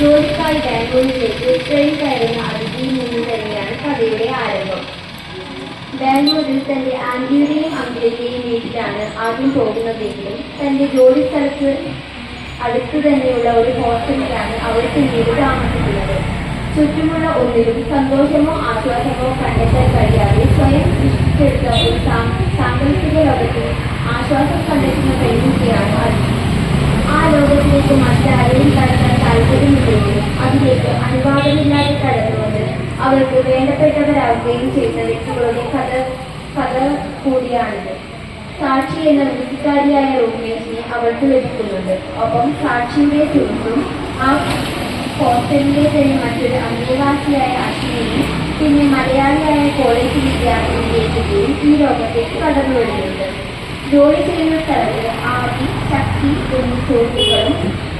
ജോലിക്കായി ബാംഗ്ലൂരിലേക്ക് ട്രെയിൻ കയറുന്ന അതിഥിയിൽ നിന്ന് തന്നെയാണ് കഥയുടെ ആരംഭം. ബാംഗ്ലൂരിൽ തന്റെ ആന്റിയുടെയും അങ്കിളിന്റെയും വീട്ടിലാണ് ആദ്യം പോകുന്നതെങ്കിലും തന്റെ ജോലി സ്ഥലത്ത് അടുത്ത് തന്നെയുള്ള ഒരു ഹോസ്റ്റലിലാണ് അവർ പിന്നീട് താമസിക്കുന്നത്. ചുറ്റുമുള്ള ഒന്നിലും സന്തോഷമോ ആശ്വാസമോ കണ്ടെത്താൻ കഴിയാതെ സ്വയം സൃഷ്ടിച്ചെടുത്ത ഒരു സാങ്കല്പിക ലോകത്തിൽ ആശ്വാസം കണ്ടെത്തുന്ന പെൺകുട്ടിയാണ് ആ ലോകത്തിലേക്ക് മറ്റാരെയും കടക്കാൻ അവർക്ക് വേണ്ടപ്പെട്ടവരാകുകയും ചെയ്യുന്ന വ്യക്തികളുടെ കഥ കഥ കൂടിയാണിത് സാക്ഷി എന്ന വൃത്തിക്കാരിയായ റൂംമേറ്റിനെ അവൾക്ക് ലഭിക്കുന്നുണ്ട്. ഒപ്പം സാക്ഷിയുടെ സുഹൃത്തും ആ ഹോസ്റ്റലിലെ തന്നെ മറ്റൊരു അന്തേവാസിയായ അശ്വിനെയും പിന്നെ മലയാളിയായ കോളേജ് വിദ്യാർത്ഥിനിയിലേക്കുകയും ഈ ലോകത്തേക്ക് കടന്നു വരുന്നുണ്ട് ജോലി ചെയ്യുന്ന സ്ഥലത്ത് ആദി ശക്തി എന്നീ സുഹൃത്തുക്കളും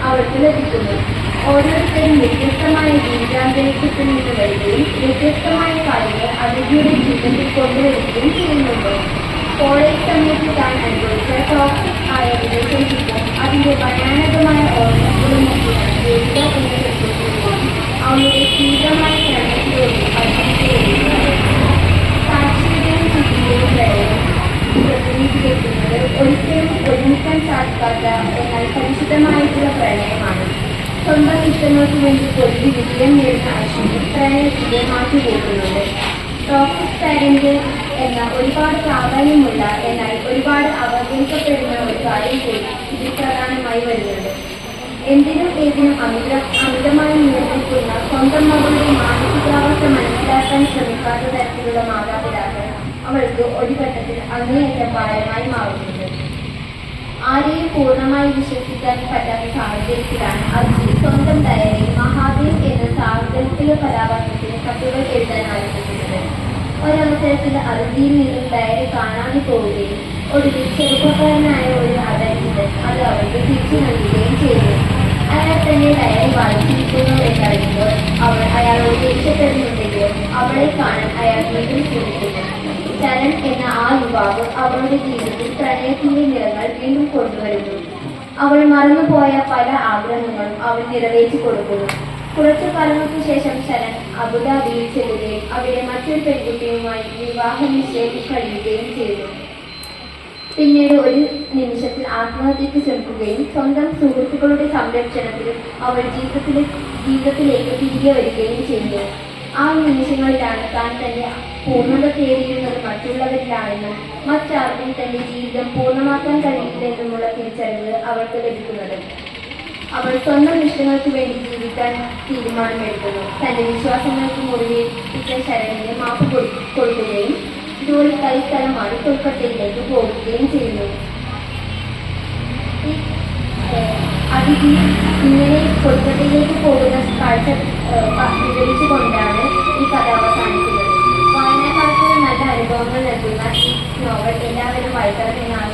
അവർക്ക് ലഭിക്കുന്നു. ഓരോരുത്തരും വ്യത്യസ്തമായ ജീവിതാന്തരീക്ഷത്തിൽ നിന്ന് വരികയും വ്യത്യസ്തമായ കാര്യങ്ങൾ അതിഥിയുടെ ജീവിതത്തിൽ കൊണ്ടുവരികയും ചെയ്യുന്നുണ്ട്. കോളേജ് സമയത്ത് താൻ അനുഭവിച്ച ടോക്സിക് ആയ റിലേഷൻഷിപ്പും അതിന്റെ ഭയാനകമായ ഓർമ്മകളും ഒക്കെയാണ് ദേവിക എന്ന പെൺകുട്ടിയിലൂടെ അവളുടെ തീവ്രമായ പ്രണയത്തിലൂടെ പഠിപ്പിക്കുകയാണ് സാക്ഷിയുടെയും ചുറ്റിന്റെയും പ്രണയം പ്രതിനിധീകരിക്കുന്നത് ഒരിക്കലും ഒരുമിക്കാൻ സാധിക്കാത്ത എന്നാൽ പരിശുദ്ധമായിട്ടുള്ള പ്രണയമാണ്. സ്വന്തം ഇഷ്ടങ്ങൾക്ക് വേണ്ടി പൊരുതി വിജയം നേടുന്ന പാരന്റ് എന്ന ഒരുപാട് പ്രാധാന്യമുള്ള എന്നാൽ ഒരുപാട് അവഗണിക്കപ്പെടുന്ന ഒരു കാര്യം കൂടി ഇതിൽ പ്രധാനമായി വരുന്നുണ്ട്. എന്തിനും ഏതിനും അമിത അമിതമായി നിയന്ത്രിക്കുന്ന സ്വന്തം മകളുടെ മാനസികാവസ്ഥ മനസ്സിലാക്കാൻ ശ്രമിക്കാത്ത തരത്തിലുള്ള മാതാപിതാക്കൾ അവൾക്ക് ഒരു ഘട്ടത്തിൽ അങ്ങേയറ്റം ഭാരമായി മാറുന്നുണ്ട് ആരെയും പൂർണമായി വിശ്വസിക്കാൻ പറ്റാത്ത സാഹചര്യത്തിലാണ് അർജുൻ സ്വന്തം ഡയറി മഹാദേവ് എന്ന സാങ്കല്പിക കഥാപാത്രത്തിന് കത്തുകൾ എഴുതാൻ ആരംഭിക്കുന്നത്. ഒരവസരത്തിൽ അർജിയിൽ നിന്നും ഡയറി കാണാതെ പോവുകയും ഒടുവിൽ ചെറുപ്പക്കാരനായ ഒരു അതായത് അത് അവർക്ക് തിരിച്ചു നൽകുകയും ചെയ്തു. അയാൾ തന്നെ ഡയറി വായിച്ചിരിക്കുന്നു എന്ന ആ യുവാവ് അവളുടെ ജീവിതത്തിൽ പ്രണയത്തിന്റെ നിറങ്ങൾ വീണ്ടും കൊണ്ടുവരുന്നു. അവൾ മറന്നുപോയ പല ആഗ്രഹങ്ങളും അവൻ നിറവേറ്റി കൊടുക്കുന്നു. കുറച്ചു കാലങ്ങൾക്ക് ശേഷം ശരൺ അബുദാബിയിൽ ചെല്ലുകയും അവിടെ മറ്റൊരു പെൺകുട്ടിയുമായി വിവാഹം നിശ്ചയിച്ച് കഴിയുകയും ചെയ്തു. പിന്നീട് ഒരു നിമിഷത്തിൽ ആത്മഹത്യക്ക് ശ്രമിക്കുകയും സ്വന്തം സുഹൃത്തുക്കളുടെ സംരക്ഷണത്തിൽ അവൾ ജീവിതത്തിലെ ജീവിതത്തിലേക്ക് തിരികെ വരികയും ചെയ്യുന്നു ആ നിമിഷങ്ങളിലാണ് താൻ തന്റെ പൂർണത തേടിയിരുന്നത് മറ്റുള്ളവരിലാണെന്നും മറ്റാർക്കും തന്റെ ജീവിതം പൂർണമാക്കാൻ കഴിയില്ലെന്നുമുള്ള തിരിച്ചറിവ് അവൾക്ക് ലഭിക്കുന്നത്. അവൾ സ്വന്തം ഇഷ്ടങ്ങൾക്ക് വേണ്ടി ജീവിക്കാൻ തീരുമാനമെടുക്കുന്നു. തന്റെ വിശ്വാസങ്ങൾക്ക് മുറിവേൽപ്പിച്ച ശരണിന് മാപ്പ് കൊടു- കൊടുക്കുകയും ജോലിക്കായി സ്ഥലം മാറി കൊൽക്കത്തയിലേക്ക് പോകുകയും ചെയ്യുന്നു. അതിനെ ഇങ്ങനെ കൊൽക്കത്തയിലേക്ക് പോകുന്ന കാഴ്ച വിവരിച്ചുകൊണ്ടാണ് ഈ കഥ അവസാനിക്കുന്നത്. വായനക്കാർക്ക് നല്ല അനുഭവങ്ങൾ നൽകുന്ന ഈ നോവൽ എല്ലാവരും വായിക്കണമെന്നാണ്